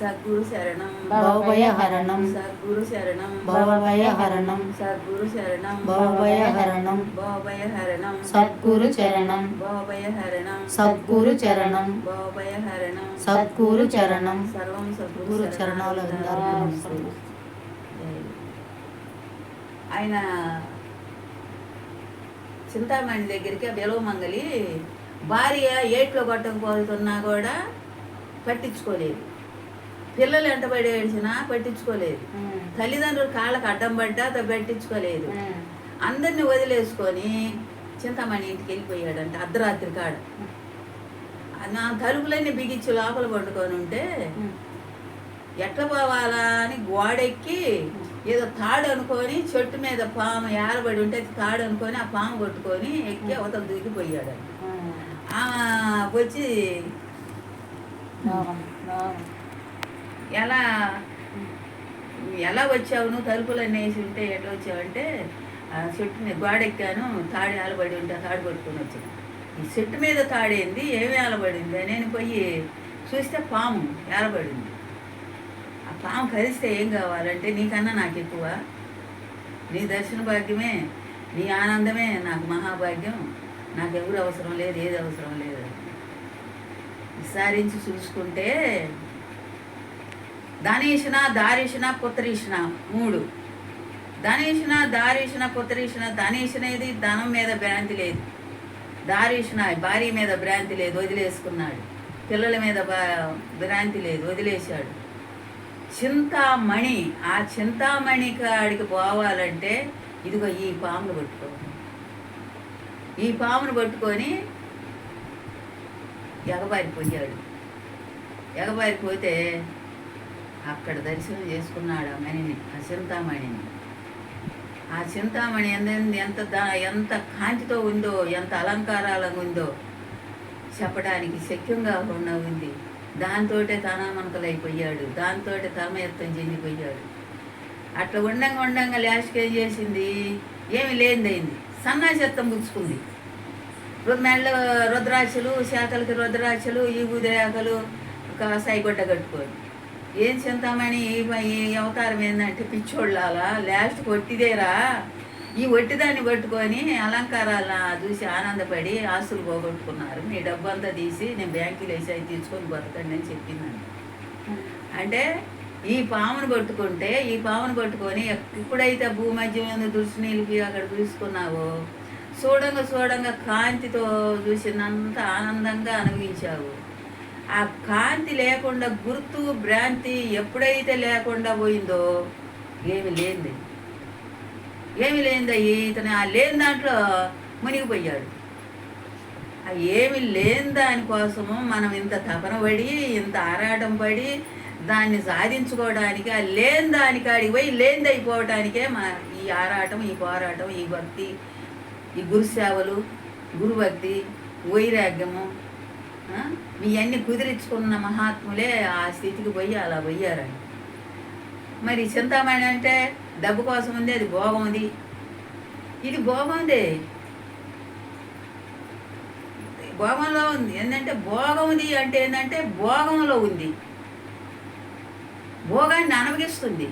సద్గురు శరణం. సద్గురు శరణం. సద్గురు శరణం. భవభయహరణం. సద్గురు చరణం. భవభయహరణం. సద్గురు చరణం. సద్గురు చరణం. సర్వం సద్గురు చరణాలు ఆయన చింతామణి దగ్గరికి బిలవమంగలి భార్య ఏట్లో కొట్టకపోతున్నా కూడా పట్టించుకోలేదు. పిల్లలు ఎంటబడి ఏడిచినా పట్టించుకోలేదు. తల్లిదండ్రులు కాళ్ళకు అడ్డం పడ్డా పట్టించుకోలేదు. అందరిని వదిలేసుకొని చింతామణి ఇంటికి వెళ్ళిపోయాడంట అర్ధరాత్రి కాడ. నా తలుపులన్నీ బిగించి లోపల పట్టుకొని ఉంటే ఎట్లా పోవాలా అని గోడెక్కి ఏదో తాడు అనుకొని చెట్టు మీద పాము ఏరబడి ఉంటే తాడు అనుకొని ఆ పాము కొట్టుకొని ఎక్కి అవతల దూకిపోయాడు ఆమె వచ్చి ఎలా ఎలా వచ్చావు? నువ్వు తలుపులన్నీ వేసి ఉంటే ఎట్లా వచ్చావంటే ఆ చెట్టు మీద గోడెక్కాను తాడి ఆలబడి ఉంటే తాడు పట్టుకొని వచ్చాను ఈ చెట్టు మీద తాడేంది ఏమి ఆలబడింది? నేను పోయి చూస్తే పాము ఏలబడింది ఆ పాము కరిస్తే ఏం కావాలంటే నీకన్నా నాకు ఎక్కువ. నీ దర్శన భాగ్యమే నీ ఆనందమే నాకు మహాభాగ్యం. నాకు ఎవరు అవసరం లేదు ఏది అవసరం లేదు. విసారించి చూసుకుంటే ధనేషణ దారేషణ పుత్రీషణ మూడు. ధనేషణ దారేషణ పుత్రీషణ ధనేషనేది ధనం మీద భ్రాంతి లేదు. దారేషణ భార్య మీద భ్రాంతి లేదు వదిలేసుకున్నాడు. పిల్లల మీద బా- భ్రాంతి లేదు వదిలేశాడు. చింతామణి ఆ చింతామణి కాడికి పోవాలంటే ఇదిగో ఈ పామును పట్టుకో ఈ పామును పట్టుకొని ఎగబారిపోయాడు. ఎగబారిపోతే అక్కడ దర్శనం చేసుకున్నాడు ఆ మణిని ఆ చింతామణిని. ఆ చింతామణి ఎంత ఎంత ఎంత కాంతితో ఉందో ఎంత అలంకారాలంగా ఉందో చెప్పడానికి శక్యంగా ఉన్న ఉంది. దాంతో తనామనకలైపోయాడు. దాంతో తమయత్వం చెందిపోయాడు. అట్లా ఉండంగా ఉండంగా లాస్ట్కి ఏం చేసింది? ఏమి లేనిదైంది. సన్నాశత్వం పుచ్చుకుంది. మెళ్ళ రుద్రాక్షలు శాఖలకి రుద్రాక్షలు ఈ ఉదిరేఖలు ఒక సైగొడ్డ కట్టుకొని. ఏం చింతామణి ఈ అవతారం ఏంటంటే పిచ్చోళ్ళాలా? లాస్ట్ కొట్టిదేరా. ఈ ఒట్టిదాన్ని పట్టుకొని అలంకారాల చూసి ఆనందపడి ఆస్తులు పోగొట్టుకున్నారు. మీ డబ్బు అంతా తీసి నేను బ్యాంకులో వేసి అవి తీసుకొని బతకండి అని చెప్పిందండి అంటే ఈ పామును పట్టుకుంటే ఈ పామును పట్టుకొని ఎప్పుడైతే భూమధ్యం దృష్టి నిలిపి అక్కడ చూసుకున్నావో చూడంగా చూడంగా కాంతితో చూసినంత ఆనందంగా అనుభవించావు. ఆ కాంతి లేకుండా గుర్తు భ్రాంతి ఎప్పుడైతే లేకుండా పోయిందో ఏమి లేనిది. ఏమి లేనిదయ్యి ఇతను ఆ లేని దాంట్లో మునిగిపోయాడు. ఆ ఏమి లేని దానికోసము మనం ఇంత తపన పడి ఇంత ఆరాటం పడి దాన్ని సాధించుకోవడానికి ఆ లేని దానికి ఆడికి పోయి లేనిది అయిపోవటానికే మా ఈ ఆరాటం ఈ పోరాటం ఈ భక్తి ఈ గురుసేవలు గురుభక్తి వైరాగ్యము ఇవన్నీ కుదిరించుకున్న మహాత్ములే ఆ స్థితికి పోయి అలా పోయారని మరి చింతామణి అంటే డబ్బు కోసం ఉంది అది భోగం ఉంది. ఇది భోగం ఉంది భోగంలో ఉంది. ఏంటంటే భోగం ఉంది అంటే ఏంటంటే భోగంలో ఉంది. భోగాన్ని అనుభవిస్తుంది.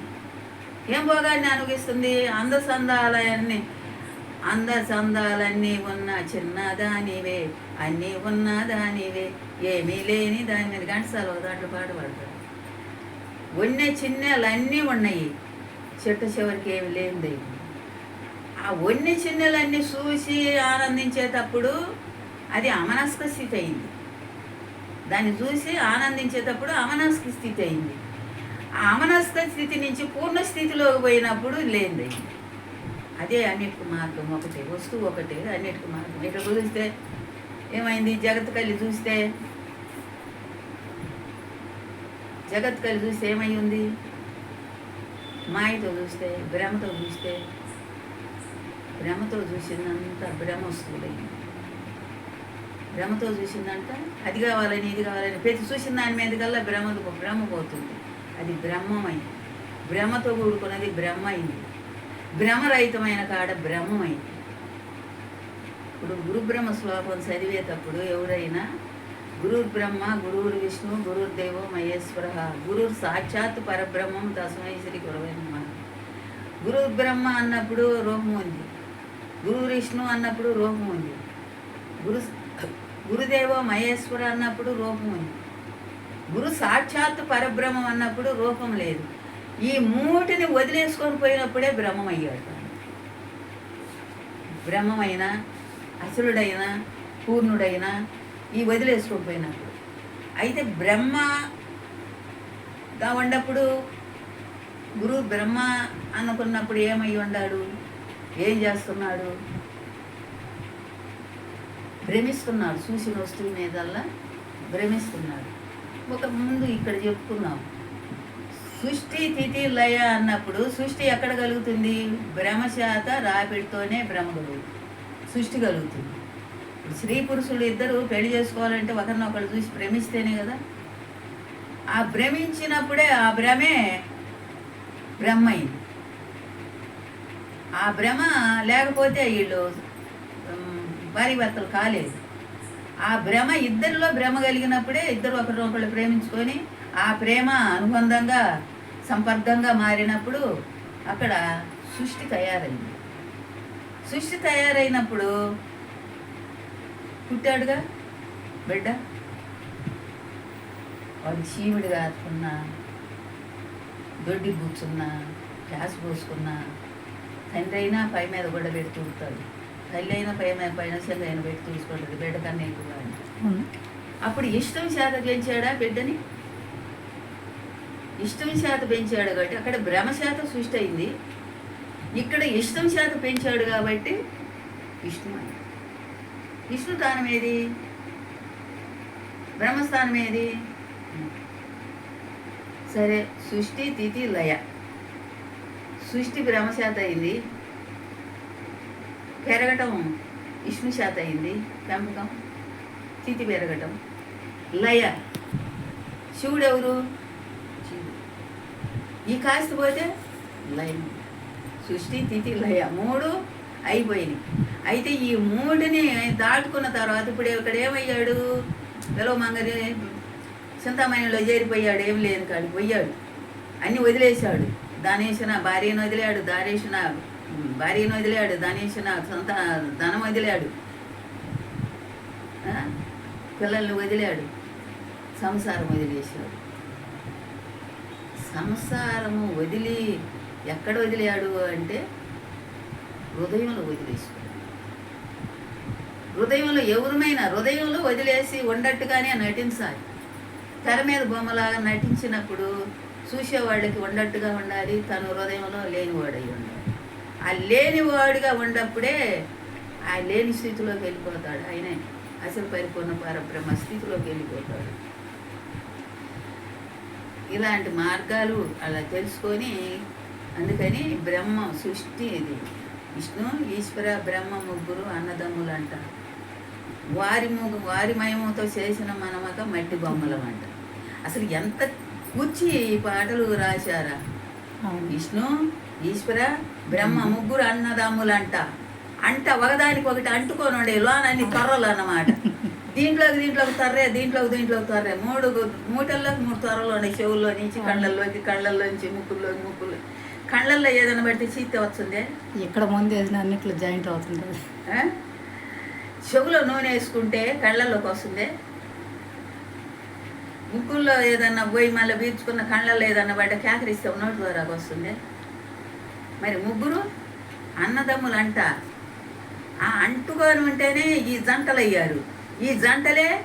ఏం భోగాన్ని అనుభవిస్తుంది? అందసందాలయాన్ని అందసందాలన్నీ ఉన్న చిన్నదానివే అన్నీ ఉన్నదానివే. ఏమీ లేని దాని మీద గంటసాల ఒక దాంట్లో పాట పాడతాడు ఉన్న చిన్నెలన్నీ ఉన్నాయి. చెట్టు చివరికి ఏమి లేనిది ఆ వన్ని చిన్నెలన్నీ చూసి ఆనందించేటప్పుడు అది అమనస్క స్థితి అయింది దాన్ని చూసి ఆనందించేటప్పుడు అమనస్క స్థితి అయింది ఆ అమనస్క స్థితి నుంచి పూర్ణ స్థితిలోకి పోయినప్పుడు లేనిది అదే అన్నిటికీ మార్గం ఒకటే వస్తువు ఒకటే అన్నిటికీ మార్గం. ఇక్కడ చూస్తే ఏమైంది? జగత్ కళ్ళు చూస్తే జగత్ కళ్ళు చూస్తే ఏమై ఉంది మాయతో చూస్తే భ్రమతో చూస్తే భ్రమతో చూసిందంత భ్రమ వస్తువులైంది భ్రమతో చూసిందంట అది కావాలని ఇది కావాలని ప్రతి చూసిన దాని మీద కల్లా భ్రమ భ్రమ పోతుంది. అది బ్రహ్మమైంది భ్రమతో కూడుకున్నది బ్రహ్మ అయింది భ్రమరహితమైన కాడ భ్రమమైంది. ఇప్పుడు గురుబ్రహ్మ శ్లోకం చదివేటప్పుడు ఎవరైనా గురుర్ బ్రహ్మ గురువురు విష్ణు గురుర్ దేవో మహేశ్వర గురుర్ సాక్షాత్ పరబ్రహ్మం తస్మై శ్రీ గురవైన నమః. గురు బ్రహ్మ అన్నప్పుడు రూపం ఉంది. గురు విష్ణు అన్నప్పుడు రూపం ఉంది. గురు గురుదేవ మహేశ్వర అన్నప్పుడు రూపం ఉంది. గురు సాక్షాత్ పరబ్రహ్మం అన్నప్పుడు రూపం లేదు. ఈ మూటిని వదిలేసుకొని పోయినప్పుడే బ్రహ్మం అయ్యాడు బ్రహ్మమైన పూర్ణుడైనా ఈ వదిలేసుకొని పోయినప్పుడు. అయితే బ్రహ్మగా ఉన్నప్పుడు గురువు బ్రహ్మ అనుకున్నప్పుడు ఏమై ఉన్నాడు ఏం చేస్తున్నాడు? భ్రమిస్తున్నాడు. చూసిన వస్తువు మీదల్లా భ్రమిస్తున్నాడు. ఒక ముందు ఇక్కడ చెప్పుకున్నాం సృష్టి తిథి లయ అన్నప్పుడు సృష్టి ఎక్కడ కలుగుతుంది? భ్రమశాత రాపిడితోనే భ్రమ కలుగుతుంది సృష్టి కలుగుతుంది. ఇప్పుడు స్త్రీ పురుషులు ఇద్దరు పెళ్ళి చేసుకోవాలంటే ఒకరినొకరు చూసి భ్రమిస్తేనే కదా? ఆ భ్రమించినప్పుడే ఆ భ్రమే బ్రహ్మ అయింది ఆ భ్రమ లేకపోతే వీళ్ళు భారీ భార్య భర్తలు కాలేదు. ఆ భ్రమ ఇద్దరిలో భ్రమ కలిగినప్పుడే ఇద్దరు ఒకరినొకరు ప్రేమించుకొని ఆ ప్రేమ అనుబంధంగా సంపర్కంగా మారినప్పుడు అక్కడ సృష్టి తయారైంది. సృష్టి తయారైనప్పుడు పుట్టాడుగా బిడ్డ? వాడు చీమిడి కాచుకున్నా దొడ్డి కూర్చున్నా గ్యాస్ పోసుకున్నా తండ్రి అయినా పై మీద కూడా పెట్టి చూస్తాడు తల్లి అయినా పై మీద పైన చెల్లి అయినా పెట్టి చూసుకుంటుంది బిడ్డ కన్నా ఎక్కువ. అప్పుడు ఇష్టం చేత పెంచాడా బిడ్డని? ఇష్టం శాత పెంచాడు కాబట్టి అక్కడ భ్రమ సృష్టి అయింది. ఇక్కడ ఇష్టం శాత పెంచాడు కాబట్టి విష్ణు విష్ణు స్థానం ఏది? బ్రహ్మస్థానం ఏది? సరే సృష్టి తిథి లయ. సృష్టి బ్రహ్మశాత అయింది. పెరగటం విష్ణు శాత అయింది. పెంపకం తిథి పెరగటం లయ. శివుడు ఎవరు? ఈ కాస్త పోతే లయం. సృష్టి తిథి లయ మూడు అయిపోయినాయి. అయితే ఈ మూడుని దాటుకున్న తర్వాత ఇప్పుడు ఇక్కడ ఏమయ్యాడు? వెలవ మంగరి చింతామణిలో చేరిపోయాడు ఏం లేని కాడు పోయాడు. అన్ని వదిలేశాడు. దానేసిన భార్యను వదిలాడు దానేసిన భార్యను వదిలాడు దానేసిన సొంత ధనం వదిలాడు. పిల్లల్ని వదిలాడు సంసారం వదిలేశాడు. సంసారము వదిలి ఎక్కడ వదిలాడు అంటే హృదయంలో వదిలేశాడు. హృదయంలో ఎవరిమైనా హృదయంలో వదిలేసి ఉండట్టుగానే నటించాలి. తెర మీద బొమ్మలాగా నటించినప్పుడు చూసేవాళ్ళకి ఉండట్టుగా ఉండాలి. తను హృదయంలో లేనివాడై ఉండాలి. ఆ లేనివాడుగా ఉన్నప్పుడే ఆ లేని స్థితిలోకి వెళ్ళిపోతాడు. ఆయనే అసలు పరిపూర్ణ పరబ్రహ్మ స్థితిలోకి వెళ్ళిపోతాడు. ఇలాంటి మార్గాలు అలా తెలుసుకొని అందుకని బ్రహ్మ సృష్టి ఇది. విష్ణు ఈశ్వర బ్రహ్మ ముగ్గురు అన్నదమ్ములు అంటారు వారి ముగ్గు వారి మయముతో చేసిన మనమక మట్టి బొమ్మలం అంట. అసలు ఎంత కూర్చి ఈ పాటలు రాశారా? విష్ణు ఈశ్వర బ్రహ్మ ముగ్గురు అన్నదమ్ములంట అంట. ఒకదానికి ఒకటి అంటుకొని ఉండే లోనన్ని త్వరలు అన్నమాట. దీంట్లోకి దీంట్లోకి తర్రే దీంట్లోకి దీంట్లోకి తర్రే. మూడు మూటల్లోకి మూడు త్వరలు ఉన్నాయి చెవుల్లో నుంచి కళ్ళల్లోకి కళ్ళల్లోంచి ముక్కుల్లోకి ముక్కులు కళ్ళల్లో ఏదైనా బట్టి చీత వస్తుంది. ఇక్కడ ముందు వేసిన అన్నిట్లో జాయింట్ అవుతుంటుంది. ఆ? చెవులో నూనె వేసుకుంటే కళ్ళల్లోకి వస్తుంది. ముక్కుల్లో ఏదన్నా పోయి మళ్ళీ పీల్చుకున్న కళ్ళల్లో ఏదన్నా బట్ట కేకరిస్తే నోటి ద్వారాకి వస్తుంది. మరి ముగ్గురు అన్నదమ్ములు అంట ఆ అంటుకొని ఉంటేనే ఈ జంటలు అయ్యారు ఈ జంటలే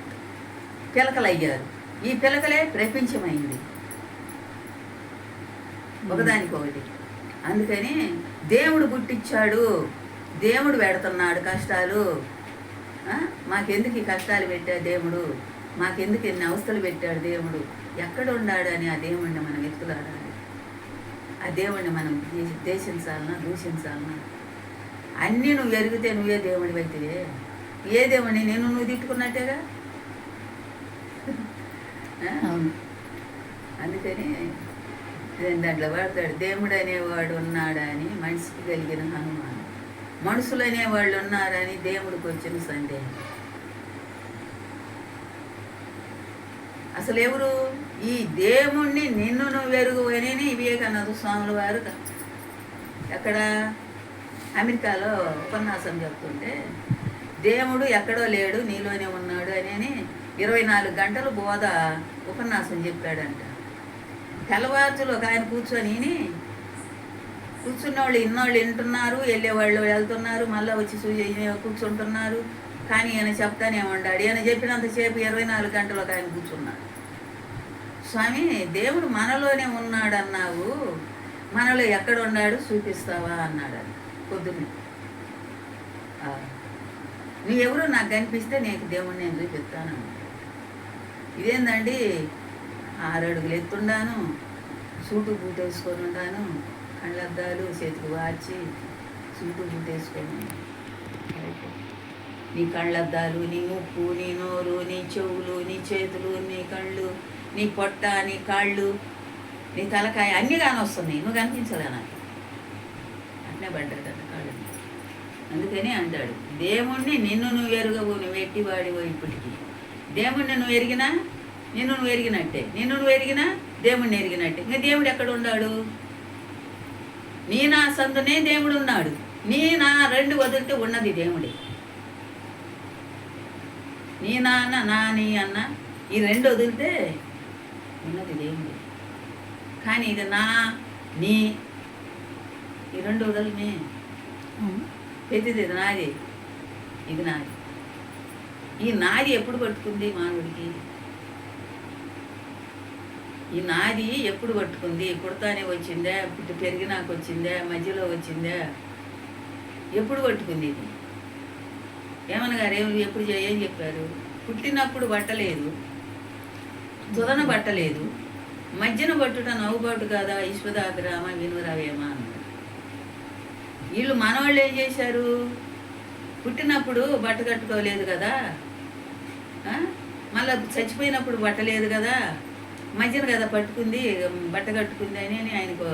పిలకలు అయ్యారు ఈ పిలకలే ప్రపంచమైంది. ఒకదానికొకటి. అందుకని దేవుడు పుట్టించాడు. దేవుడు పెడుతున్నాడు కష్టాలు. మాకెందుకు ఈ కష్టాలు పెట్టాడు దేవుడు? మాకెందుకు ఎన్ని అవస్థలు పెట్టాడు దేవుడు? ఎక్కడ ఉన్నాడు అని ఆ దేవుణ్ణి మనం ఎత్తులాడాలి ఆ దేవుణ్ణి మనం దేశించాలన్నా దూషించాలన్నా అన్నీ నువ్వు ఎరిగితే నువ్వే దేవుడి వ్యక్తివే ఏ దేవుడిని నేను నువ్వు తిట్టుకున్నట్టేగా? అందుకని దాంట్లో వాడతాడు దేవుడు అనేవాడు ఉన్నాడా అని మనిషికి కలిగిన హనుమానం. మనుషులు అనేవాళ్ళు ఉన్నారని దేవుడికి వచ్చిన సందేహం. అసలు ఎవరు ఈ దేవుణ్ణి నిన్ను నువ్వు వెరుగు అని వివేకానంద స్వాముల వారు ఎక్కడ అమెరికాలో ఉపన్యాసం చెప్తుంటే దేవుడు ఎక్కడో లేడు నీలోనే ఉన్నాడు అని ఇరవై నాలుగు గంటలు బోధ ఉపన్యాసం చెప్పాడంట. తెల్లవారుజులు ఒక ఆయన కూర్చొని కూర్చున్నవాళ్ళు ఇన్నోళ్ళు వింటున్నారు వెళ్ళేవాళ్ళు వెళ్తున్నారు మళ్ళీ వచ్చి సూచి కూర్చుంటున్నారు. కానీ ఈయన చెప్తానే ఉన్నాడు ఈయన చెప్పినంతసేపు ఇరవై నాలుగు గంటలు ఒక ఆయన కూర్చున్నాడు. స్వామి దేవుడు మనలోనే ఉన్నాడు అన్నావు మనలో ఎక్కడ ఉన్నాడు? చూపిస్తావా? అన్నాడు పొద్దున్నే. నీ ఎవరు నాకు కనిపిస్తే నీకు దేవుణ్ణి నేను చూపిస్తాను ఇదేందండి? ఆరు అడుగులు ఎత్తుండాను సూటు బూటేసుకొని ఉండాను ఉంటాను కళ్ళద్దాలు చేతికి వాచి సూటు బూటేసుకొని నీ కళ్ళద్దాలు నీ ముక్కు నీ నోరు నీ చెవులు నీ చేతులు నీ కళ్ళు నీ పొట్ట నీ కాళ్ళు నీ తలకాయ అన్నీ కానొస్తున్నాయి. నువ్వు కనిపించలే నాకు? అట్నే పడ్డాడు కాళ్ళు. అందుకని అంటాడు దేవుణ్ణి నిన్ను నువ్వు ఎరుగవు నువ్వు ఎట్టివాడివో ఇప్పటికీ. దేవుణ్ణి నువ్వు ఎరిగినా నిన్ను నువ్వు ఎరిగినట్టే. నిన్ను నువ్వు ఎరిగినా దేవుణ్ణి ఎరిగినట్టే. ఇంకా దేవుడు ఎక్కడ ఉన్నాడు? నీ నా సందునే దేవుడు ఉన్నాడు. నీ నా రెండు వదిలితే ఉన్నది దేవుడే. నీ నాన్న నా నీ అన్న ఈ రెండు వదిలితే ఉన్నది దేవుడే. కానీ ఇది నా నీ ఈ రెండు వదలమే. పెద్దది ప్రతిది ఇది నాది. ఇది నాది. ఈ నాది ఎప్పుడు పట్టుకుంది మానవుడికి? ఈ నాది ఎప్పుడు పట్టుకుంది? పుడతానే వచ్చిందా? పుట్టి పెరిగినాక వచ్చిందా? మధ్యలో వచ్చిందా? ఎప్పుడు పట్టుకుంది ఇది? ఏమన్న గారు ఎప్పుడు ఏం చెప్పారు? పుట్టినప్పుడు పట్టలేదు. తుదన పట్టలేదు. మధ్యన పట్టుట నవ్వుబాటు కాదా? ఈశ్వదాగ్రామ వినురావేమా అన్నారు వీళ్ళు మనవాళ్ళు ఏం చేశారు? పుట్టినప్పుడు బట్ట కట్టుకోలేదు కదా? మళ్ళీ మళ్ళా చచ్చిపోయినప్పుడు బట్టలేదు కదా? మధ్యన కదా పట్టుకుంది బట్ట కట్టుకుంది అని అని ఆయనకు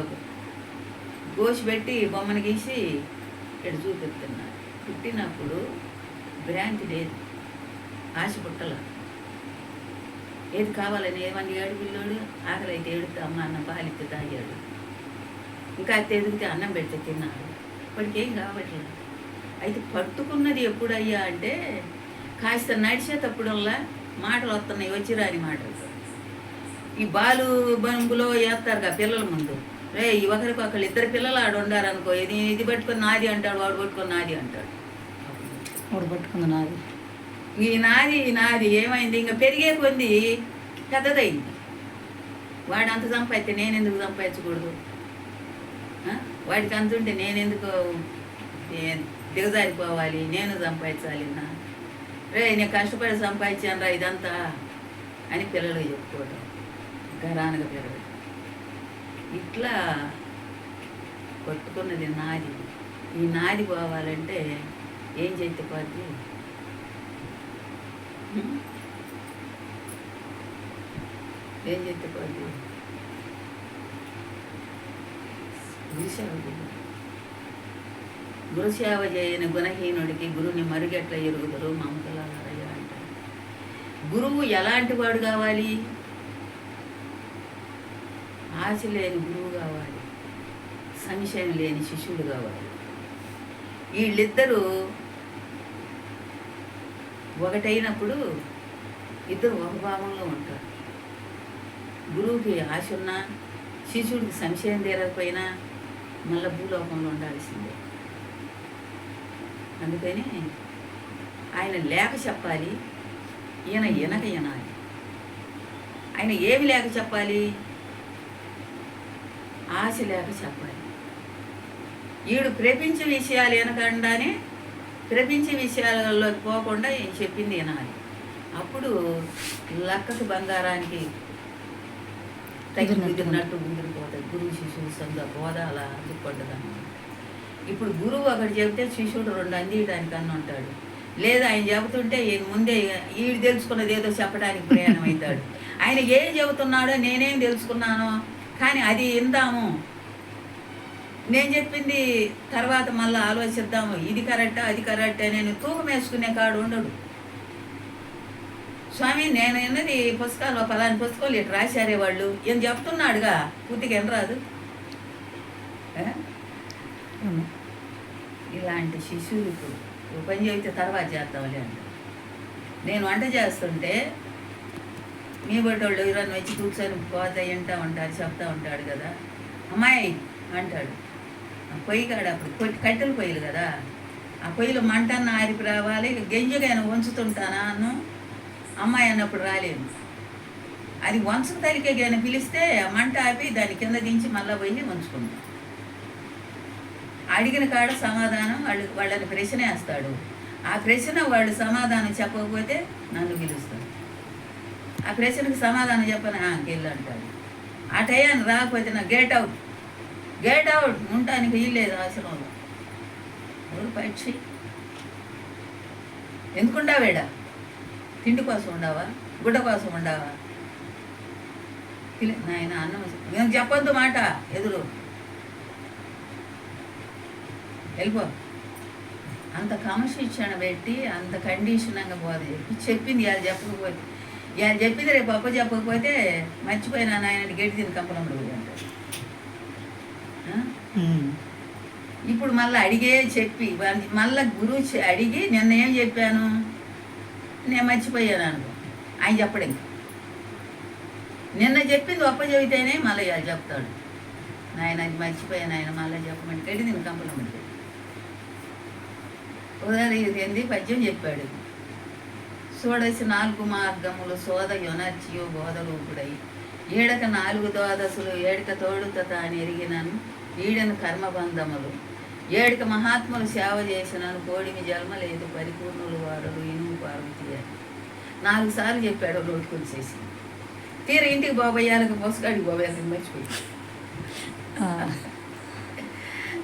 గోసి పెట్టి బొమ్మను గీసి ఇక్కడ చూపిస్తున్నారు. పుట్టినప్పుడు భ్రాంతి లేదు. ఆశ పుట్టల. ఏది కావాలని ఏమని ఏడు పిల్లోడు ఆకలి అయితే ఏడుతా అమ్మ అన్న పాలిస్తే తాగాడు. ఇంకా అయితే ఎదిగితే అన్నం పెడితే తిన్నాడు. వాడికి ఏం కావట్లేదు అయితే పట్టుకున్నది ఎప్పుడయ్యా అంటే కాస్త నడిచేటప్పుడల్లా మాటలు వస్తున్నాయి వచ్చి రాని మాటలు. ఈ బాలు బంబులో వేస్తారు పిల్లల ముందు. రే ఈ ఒకరికి ఒకళ్ళు ఇద్దరు పిల్లలు ఆడు ఉండారనుకో ఇది ఇది పట్టుకొని నాది అంటాడు వాడు పట్టుకొని నాది అంటాడు. మూడు పట్టుకుంది నాది. ఈ నాది ఈ నాది ఏమైంది? ఇంకా పెరిగే కొద్ది పెద్దదైంది. వాడు అంత సంపాదిస్తే నేను ఎందుకు సంపాదించకూడదు? వాడికి అంతుంటే నేను ఎందుకు దిగజారిపోవాలి? నేను సంపాదించాలి నా. రే నేను కష్టపడి సంపాదించాను రా ఇదంతా అని పిల్లలు చెప్పుకోవటం. గరానగా పెరగడం ఇట్లా కొట్టుకున్నది నాది. ఈ నాది పోవాలంటే ఏం చేస్తే పోద్ది? ఏం చేస్తే పోద్ది? గురుసేవ గురుసేవ చేయని గుణహీనుడికి గురుని మరుగెట్ల ఎరుగుదరు మమతలారయ్య అంటారు. గురువు ఎలాంటి వాడు కావాలి? ఆశ లేని గురువు కావాలి. సంశయం లేని శిష్యుడు కావాలి. వీళ్ళిద్దరూ ఒకటైనప్పుడు ఇద్దరు ఒక భావంలో ఉంటారు. గురువుకి ఆశ ఉన్నా శిష్యుడికి సంశయం తీరకపోయినా మళ్ళీ భూలోకంలో ఉండాల్సిందే. అందుకని ఆయన లేక చెప్పాలి ఈయన ఎనక ఎనాలి. ఆయన ఏమి లేక చెప్పాలి? ఆశ లేక చెప్పాలి. ఈడు ప్రపంచ విషయాలు వినకుండానే ప్రపంచ విషయాలలోకి పోకుండా చెప్పింది వినాలి. అప్పుడు లక్కకు బంగారానికి కుదిరినట్టు ముందుకుపోతాయి గురువు శిశువు సంద బోధ అలా అందుకుంటుందన్నమాట ఇప్పుడు గురువు ఒకటి చెబితే శిష్యుడు రెండు అందియడానికి అన్న ఉంటాడు. లేదా ఆయన చెబుతుంటే ఈయన ముందే ఈడు తెలుసుకున్నది ఏదో చెప్పడానికి ప్రయాణం అవుతాడు ఆయన ఏం చెబుతున్నాడో నేనేం తెలుసుకున్నానో కానీ అది ఇందాము నేను చెప్పింది తర్వాత మళ్ళీ ఆలోచిద్దాము. ఇది కరెక్టా? అది కరెక్టా? నేను తూకం వేసుకునే కాడు ఉండడు. స్వామి నేను ఎన్నది పుస్తకాలు పలాని పుస్తకాలు ఇటు రాశారే వాళ్ళు? ఏం చెప్తున్నాడుగా? పూర్తిగా ఏం రాదు? ఇలాంటి శిశువులకు పని చెబితే తర్వాత చేద్దాంలే అంట. నేను వంట చేస్తుంటే మీ బట్టోళ్ళు ఎవరన్నా వచ్చి కూర్చొని పోతా వింటూ ఉంటారు చెప్తా ఉంటాడు కదా. అమ్మాయి అంటాడు ఆ పొయ్యి కాడ అప్పుడు కట్టెలు పొయ్యిలు కదా. ఆ పొయ్యిలో మంటన్న ఆరిపి రావాలి గెంజుగా ఉంచుతుంటానా అన్ను? అమ్మాయి అన్నప్పుడు రాలేదు. అది వంచు తలికే కానీ పిలిస్తే మంట ఆపి దాని కింద దించి మళ్ళీ పోయి ఉంచుకుంటాం అడిగిన కాడ సమాధానం వాళ్ళు వాళ్ళని ప్రశ్న వేస్తాడు. ఆ ప్రశ్న వాళ్ళు సమాధానం చెప్పకపోతే నన్ను పిలుస్తాడు ఆ ప్రశ్నకు సమాధానం చెప్పని వెళ్ళు అంటాడు. ఆ టయాన్ని రాకపోతే నా గేట్ అవుట్ గేట్ అవుట్ ఉండటానికి వీల్లేదు ఆశ్రమంలో. ఎవరు పక్షి ఎందుకుండావేడా తిండి కోసం ఉండవా గుడ్డ కోసం ఉండవా నాయన అన్నం నేను చెప్పొద్దు మాట ఎదురు. వెళ్ళిపో. అంత క్రమశిక్షణ పెట్టి అంత కండిషనంగా పోదు. చెప్పి చెప్పింది ఇవాళ చెప్పకపోతే ఇవాళ చెప్పింది రేపు అప్ప చెప్పకపోతే మర్చిపోయినా నాయన గట్టి తిని కంపలంలో. ఇప్పుడు మళ్ళీ అడిగే చెప్పి మళ్ళీ గురువు అడిగి నిన్న ఏం చెప్పాను? నేను మర్చిపోయాను అనుకో ఆయన చెప్పడం నిన్న చెప్పింది ఒప్ప చెబితేనే మళ్ళీ చెప్తాడు. నాయన అది మర్చిపోయాను ఆయన మళ్ళీ చెప్పమంటే గడ్డి నేను కంపలమంటే ఉదాహరణ పద్యం చెప్పాడు. చూడసి నాలుగు మార్గములు సోద యొనర్చియు బోధరూపుడై ఏడక నాలుగు ద్వాదశులు ఏడక తోడుత తాను ఎరిగినను ఈడను కర్మబంధములు. ఏడక మహాత్ములు సేవ చేసినను కోడిమి జన్మ లేదు పరిపూర్ణులు వారు పార్వతి అని. నాలుగు సార్లు చెప్పాడు నోటికి వచ్చేసి తీర ఇంటికి బాబయ్యాలకు పొసగాడికి బాబయ్యాలకు మర్చిపోయి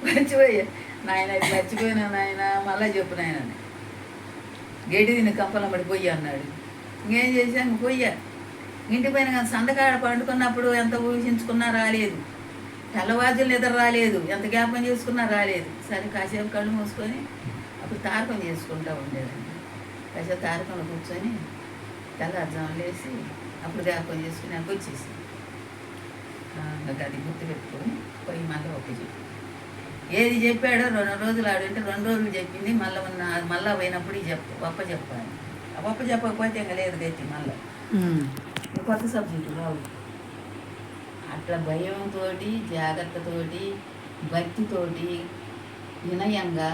మర్చిపోయా. నాయన మర్చిపోయినా నాయన మళ్ళా చెప్పు నాయన. గేటి తిని కంపలమ్మడి పొయ్యి అన్నాడు. ఇంకేం చేశాను పొయ్యా ఇంటి పైన కానీ సందకాడ పండుకున్నప్పుడు ఎంత ఊహించుకున్నా రాలేదు. తెల్లవాజులు నిద్ర రాలేదు. ఎంత జ్ఞాపకం చేసుకున్నా రాలేదు. సరే కాసేపు కళ్ళు మూసుకొని అప్పుడు తారకం చేసుకుంటా ఉండేదండి కాసేపు తారకంలో కూర్చొని తెల్లారుజాము లేసి అప్పుడు జ్ఞాపకం చేసుకుని నాకు వచ్చేసి అది గుర్తు పెట్టుకొని పోయి మళ్ళీ ఒక్క చెప్పి ఏది చెప్పాడో రెండు రోజులు ఆడుంటే రెండు రోజులు చెప్పింది మళ్ళీ ఉన్న మళ్ళీ పోయినప్పుడు చెప్పు గొప్ప చెప్పాలి. ఆ గొప్ప చెప్పకపోతే ఇంకా లేదు గట్టి మళ్ళీ. కొత్త సబ్జెక్టు రావు. అట్లా భయంతో జాగ్రత్తతోటి భక్తితోటి వినయంగా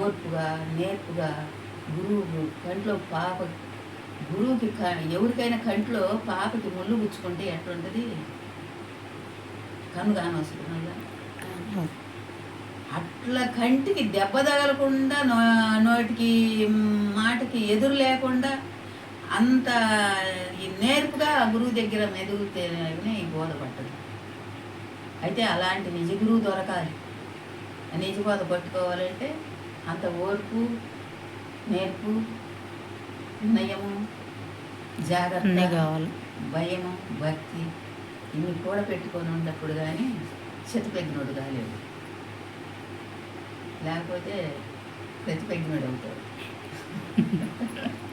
ఓర్పుగా నేర్పుగా గురువు కంట్లో పాప గురువుకి క- ఎవరికైనా కంట్లో పాపకి ముళ్ళు గుచ్చుకుంటే ఎట్లుంటుంది? కన్ను కాని మళ్ళా అట్లా కంటికి దెబ్బ తగలకుండా నో నోటికి మాటకి ఎదురు లేకుండా అంత ఈ నేర్పుగా గురువు దగ్గర మెదుగుతేనే బోధ పట్టదు. అయితే అలాంటి నిజ గురువు దొరకాలి. నిజ బోధ పట్టుకోవాలంటే అంత ఓర్పు నేర్పు వినయము జాగ్రత్త కావాలి. భయము భక్తి ఇన్ని కూడా పెట్టుకొని ఉన్నప్పుడు కానీ చెతపెగ్గినోడు కాలేడు. లేకపోతే ప్రతిపెగ్గినోడు అవుతాడు